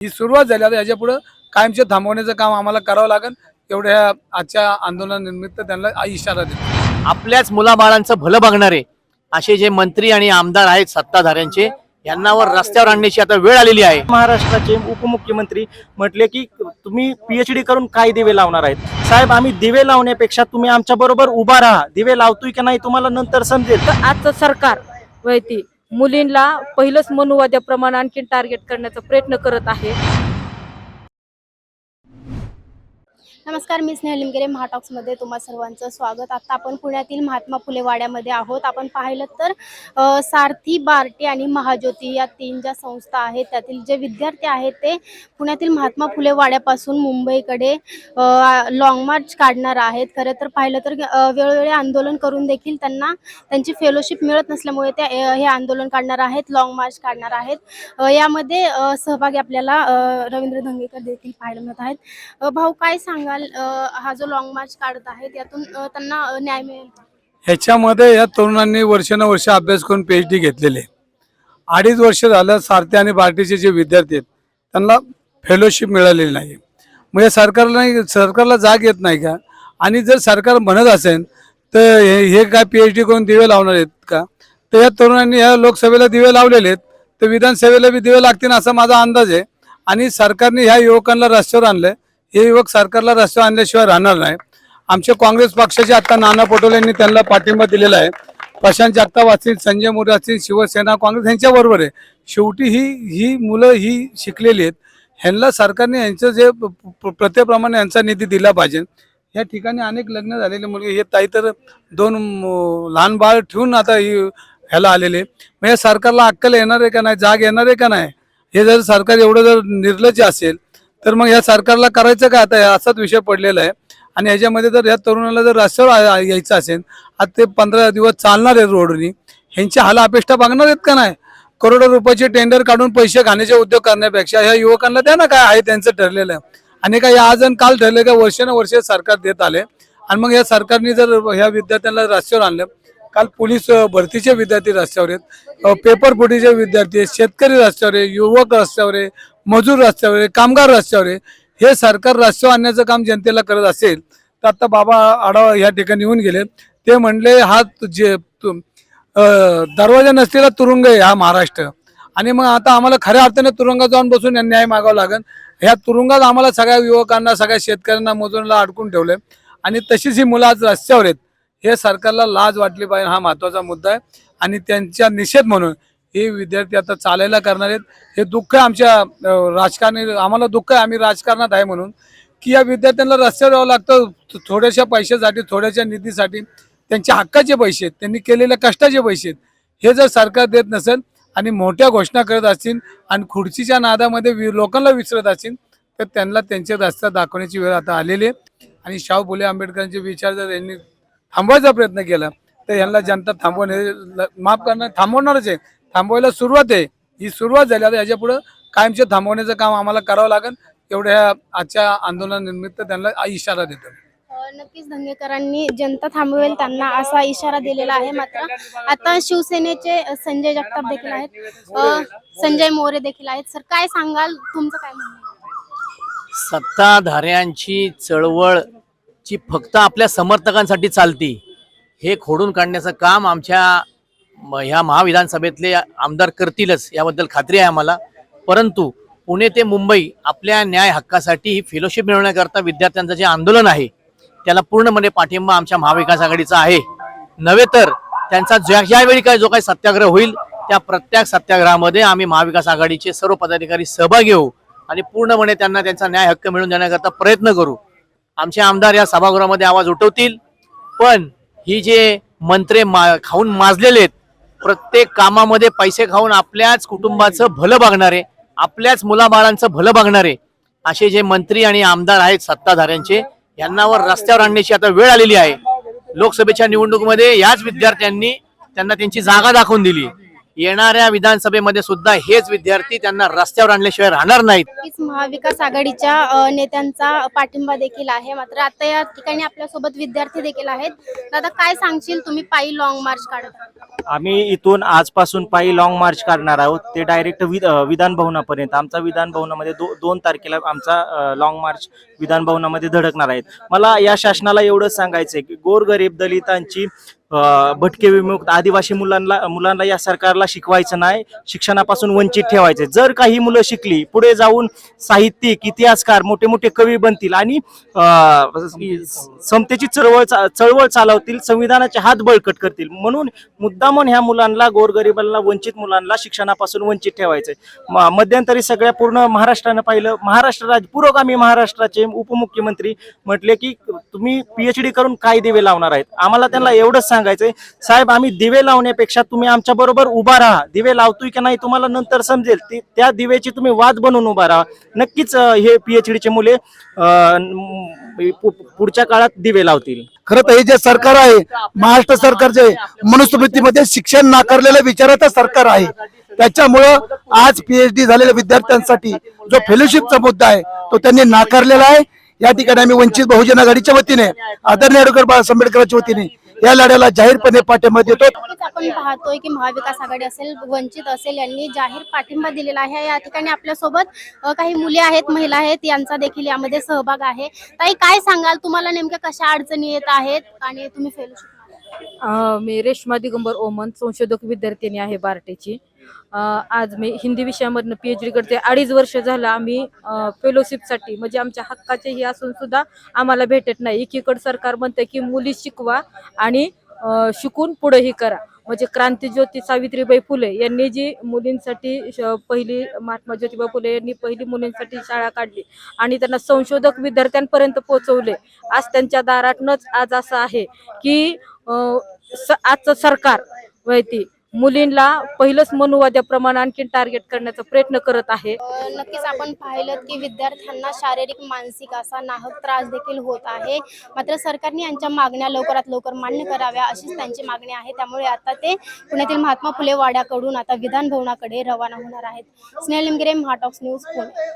ही सुरुवात झाली. आता याच्या कायमचे थांबवण्याचं काम आम्हाला करावं लागेल. एवढ्या आजच्या आंदोलनानिमित्त त्यांना इशारा देतो. आपल्याच मुलाबाळांचं भलं बघणारे असे जे मंत्री आणि आमदार आहेत सत्ताधाऱ्यांचे यांनावर रस्त्यावर आणण्याची आता वेळ आलेली आहे. महाराष्ट्राचे उपमुख्यमंत्री म्हटले की तुम्ही पीएचडी करून काय दिवे लावणार आहेत? साहेब आम्ही दिवे लावण्यापेक्षा तुम्ही आमच्या बरोबर उभा राहा. दिवे लावतोय की नाही तुम्हाला नंतर समजेल. तर आजचं सरकार वैती मुलींना पहिलंच मनुवाद्याप्रमाणे आणखी टार्गेट करण्याचा प्रयत्न करत आहे. नमस्कार मी स्नेहल लिमगिरे महाटॉक्समध्ये तुम्हा सर्वांचं स्वागत. आता आपण पुण्यातील महात्मा फुले वाड्यामध्ये आहोत. आपण पाहिलं तर सारथी बार्टी आणि महाज्योती या तीन ज्या संस्था आहेत त्यातील जे विद्यार्थी आहेत ते पुण्यातील महात्मा फुले वाड्यापासून मुंबईकडे लॉंग मार्च काढणार आहेत. खरं तर पाहिलं तर वेळोवेळी आंदोलन करून देखील त्यांना त्यांची फेलोशिप मिळत नसल्यामुळे ते हे आंदोलन काढणार आहेत लॉंग मार्च काढणार आहेत. यामध्ये सहभागी आपल्याला रवींद्र धंगेकर देखील पाहायला मिळत आहेत. भाऊ काय सांग किंवा हा जो लॉंग मार्च काढत आहे त्यातून त्यांना न्याय मिळेल ह्याच्यामध्ये या तरुणांनी वर्षानुवर्ष अभ्यास करून पी एच डी घेतलेले. अडीच वर्ष झालं सारथी आणि बार्टीचे जे विद्यार्थी आहेत त्यांना फेलोशिप मिळालेली नाही. मग या सरकारला सरकारला जाग येत नाही का? आणि जर सरकार म्हणत असेल तर हे हे काय पी एच डी करून दिवे लावणार आहेत का? तर या तरुणांनी या लोकसभेला दिवे लावलेले आहेत तर विधानसभेला बी दिवे लागतील असा माझा अंदाज आहे. आणि सरकारने ह्या युवकांना रस्त्यावर आणलं हे युवक सरकारला रस्त्यावर आणल्याशिवाय राहणार नाही. आमच्या काँग्रेस पक्षाचे आता नाना पटोले यांनी त्यांना पाठिंबा दिलेला आहे. प्रशांत जगताप असतील संजय मोरे असतील शिवसेना काँग्रेस यांच्याबरोबर आहे. शेवटी ही ही मुलं ही शिकलेली आहेत. ह्यांना सरकारने यांचं जे प- यांचा निधी दिला पाहिजे. या ठिकाणी अनेक लग्न झालेले मुलगे हे ताई तर दोन लहान बाळ ठेवून आता ही ह्याला आलेले मग या सरकारला अक्कल येणार आहे का नाही? जाग येणार आहे का नाही? हे जर सरकार एवढं जर निर्लज्ज असेल तर मग या सरकारला करायचं काय? आता असाच विषय पडलेला आहे. आणि याच्यामध्ये जर या तरुणाला जर रस्त्यावर यायचं असेल आता ते पंधरा दिवस चालणार आहेत रोडनी. ह्यांच्या हाला अपेक्षा बघणार आहेत का नाही? करोडो रुपयाचे टेंडर काढून पैसे खाण्याचे उद्योग करण्यापेक्षा ह्या युवकांना द्या ना काय आहे त्यांचं ठरलेलं आहे. आणि काय आज आणि काल ठरले का वर्षानुवर्ष सरकार देत आले आणि मग या सरकारने जर ह्या विद्यार्थ्यांना रस्त्यावर आणलं काल पोलीस भरतीचे विद्यार्थी रस्त्यावर आहेत. पेपर फुटीचे विद्यार्थी आहेत शेतकरी रस्त्यावर आहे युवक रस्त्यावर आहे मजूर रस्त्यावर आहे कामगार रस्त्यावर आहे. हे सरकार रस्त्यावर आणण्याचं काम जनतेला करत असेल तर आता बाबा आढावा या ठिकाणी येऊन गेले. ते म्हणले हा तु- जे तु- दरवाजा नसलेला तुरुंग आहे हा महाराष्ट्र. आणि मग आता आम्हाला खऱ्या अर्थाने तुरुंगात जाऊन बसून या न्याय मागावा लागेल. ह्या तुरुंगात आम्हाला सगळ्या युवकांना सगळ्या शेतकऱ्यांना मजुरांना अडकून ठेवलंय. आणि तशीच ही मुलं आज रस्त्यावर आहेत. हे सरकारला लाज वाटली पाहिजे हा महत्त्वाचा मुद्दा आहे. आणि त्यांच्या निषेध म्हणून हे विद्यार्थी आता चालायला करणार आहेत. हे दुःख आमच्या राजकारणी आम्हाला दुःख आहे. आम्ही राजकारणात आहे म्हणून. की या विद्यार्थ्यांना रस्त्यावर यावं लागतं. थोड्याशा पैशासाठी थोड्याशा निधीसाठी. त्यांच्या हक्काचे पैसे आहेत. त्यांनी केलेल्या कष्टाचे पैसे आहेत. हे जर सरकार देत नसेल आणि मोठ्या घोषणा करत असतील आणि खुर्चीच्या नादामध्ये वि- लोकांना विसरत असतील तर त्यांना त्यांचे रस्ता दाखवण्याची वेळ आता आलेली आहे. आणि शाहू फुले आंबेडकरांचे विचार जर यांनी थांबवायचा प्रयत्न केला तर यांना जनता थांबवणे माफ करणं थांबवणारच आहे. थांबवायला सुरुवात आहे. ही सुरुवात झाली. आता याच्या कायमचे थांबवण्याचं काम आम्हाला करावं लागेल. एवढ्या आजच्या आंदोलनानिमित्त त्यांना इशारा देतो नक्कीच धंगेकरांनी जनता थांबवेल त्यांना असा इशारा दिलेला आहे मात्र. आता शिवसेनेचे संजय जगताप देखील आहेत. संजय मोरे देखील आहेत. सर काय सांगाल? तुमचं काय म्हणणं आहे? सत्ताधाऱ्यांची चळवळ जी फक्त आपल्या समर्थकांसाठी चालती हे खोडून काढण्याचं काम आमच्या ह्या महाविधानसभेतले आमदार करतीलच याबद्दल खात्री आहे आम्हाला. परंतु पुणे ते मुंबई आपल्या न्याय हक्कासाठी ही फेलोशिप मिळवण्याकरता विद्यार्थ्यांचं जे आंदोलन आहे त्याला पूर्णपणे पाठिंबा आमच्या महाविकास आघाडीचा आहे. नव्हे तर त्यांचा ज्या ज्यावेळी काय जो काही सत्याग्रह होईल त्या प्रत्येक सत्याग्रहामध्ये आम्ही महाविकास आघाडीचे सर्व पदाधिकारी सहभागी होऊ आणि पूर्णपणे त्यांना त्यांचा न्याय हक्क मिळवून देण्याकरता प्रयत्न करू. आमचे आमदार या सभागृहामध्ये आवाज उठवतील पण ही जे मंत्रे मा खाऊन माजलेले आहेत प्रत्येक कामामध्ये पैसे खाऊन आपल्याच कुटुंबाचं भलं बघणारे आपल्याच मुलाबाळांचं भलं बघणारे असे जे मंत्री आणि आमदार आहेत सत्ताधाऱ्यांचे यांनावर रस्त्यावर आणण्याची आता वेळ आलेली आहे. लोकसभेच्या निवडणुकीमध्ये याच विद्यार्थ्यांनी त्यांना त्यांची जागा दाखवून दिली. येणाऱ्या विधानसभेमध्ये सुद्धा हेच विद्यार्थी त्यांना रस्त्यावर आणल्याशिवाय राहणार नाहीत. नक्कीच महाविकास आघाडीच्या अ, नेत्यांचा पाठिंबा देखील आहे. मात्र आता या ठिकाणी आपल्यासोबत विद्यार्थी देखील आहेत. दादा काय सांगशील? तुम्ही पायी लॉंग मार्च काढत आहात. आम्ही इथून आजपासून पायी लॉंग मार्च काढणार आहोत. ते डायरेक्ट वि अ, विधान भवनापर्यंत. आमचा विधान भवनामध्ये दो दोन तारखेला आमचा लॉंग मार्च विधान भवनामध्ये धडकणार आहेत. मला या शासनाला एवढंच सांगायचं आहे की गोरगरीब दलितांची भटके विमुक्त आदिवासी मुलांना मुलांना या सरकारला शिकवायचं नाही शिक्षणापासून वंचित ठेवायचं. जर काही मुलं शिकली पुढे जाऊन साहित्यिक इतिहासकार मोठे मोठे कवी बनतील आणि समतेची चळवळ चा- चळवळ चालवतील संविधानाचे हात बळकट करतील. म्हणून मुद्दामून ह्या मुलांना गोरगरिबांना वंचित मुलांना शिक्षणापासून वंचित ठेवायचंय. मध्यंतरी सगळ्या पूर्ण महाराष्ट्रानं पाहिलं. महाराष्ट्र राज्य पुरोगामी महाराष्ट्राचे उपमुख्यमंत्री म्हटले की तुम्ही पीएचडी करून काय दिवे लावणार आहेत. आम्हाला त्यांना एवढंच सांगायचंय. साहेब आम्ही दिवे लावण्यापेक्षा तुम्ही आमच्या बरोबर उभा राहा. दिवे लावतोय की नाही तुम्हाला नंतर समजेल. ती- त्या दिवेची तुम्ही वाद बनवून उभा राहा. नक्कीच हे पीएचडीचे मुले पुढच्या काळात दिवे लावतील. खरं तर हे जे सरकार आहे महाराष्ट्र सरकारचे मनुस्मृतीमध्ये शिक्षण नाकारलेलं विचाराचं सरकार आहे. त्याच्यामुळं आज पीएचडी झालेल्या विद्यार्थ्यांसाठी जो फेलोशिपचा मुद्दा आहे तो त्यांनी नाकारलेला आहे. या ठिकाणी आम्ही वंचित बहुजन आघाडीच्या वतीने आदरणीय डॉक्टर बाळासाहेब आंबेडकरांच्या वतीने या लढ्याला जाहीरपणे पाठिंबा देतो. आपण पाहतोय की महाविकास आघाडी असेल वंचित असेल यांनी जाहीर पाठिंबा दिलेला आहे. या ठिकाणी आपल्यासोबत अ, काही मुली आहेत महिला आहेत यांचा देखील यामध्ये सहभाग आहे. ताई काय सांगाल? तुम्हाला नेमक्या कशा अडचणी येत आहेत आणि तुम्ही फेलोशिप अ, मी रेश्मा दिगंबर ओमन संशोधक विद्यार्थिनी आहे बार्टेची. आज मी हिंदी विषयामधनं पी एच डी करते. अडीच वर्ष झालं आम्ही फेलोशिपसाठी म्हणजे आमच्या हक्काचेही असून सुद्धा आम्हाला भेटत नाही. एकीकडे सरकार म्हणते की मुली शिकवा आणि शिकून पुढेही करा. म्हणजे क्रांतीज्योती सावित्रीबाई फुले यांनी जी मुलींसाठी पहिली महात्मा ज्योतिबा फुले यांनी पहिली मुलींसाठी शाळा काढली आणि त्यांना संशोधक विद्यार्थ्यांपर्यंत पोहोचवले आज त्यांच्या दारातनच आज असं आहे की आजचं सरकार माहिती मुलींना पहिलंच मनुवाद्याप्रमाणे आणखी टार्गेट करण्याचा प्रयत्न करत आहे. नक्कीच आपण पाहिलं की विद्यार्थ्यांना शारीरिक मानसिक असा नाहक त्रास देखील होत आहे. मात्र सरकारने यांच्या मागण्या लवकरात लवकर मान्य कराव्या अशीच त्यांची मागणी आहे. त्यामुळे आता ते पुण्यातील महात्मा फुले वाड्याकडून आता विधान भवनाकडे रवाना होणार आहेत. स्नेहल लिमगिरे महाटॉक्स न्यूज पुणे.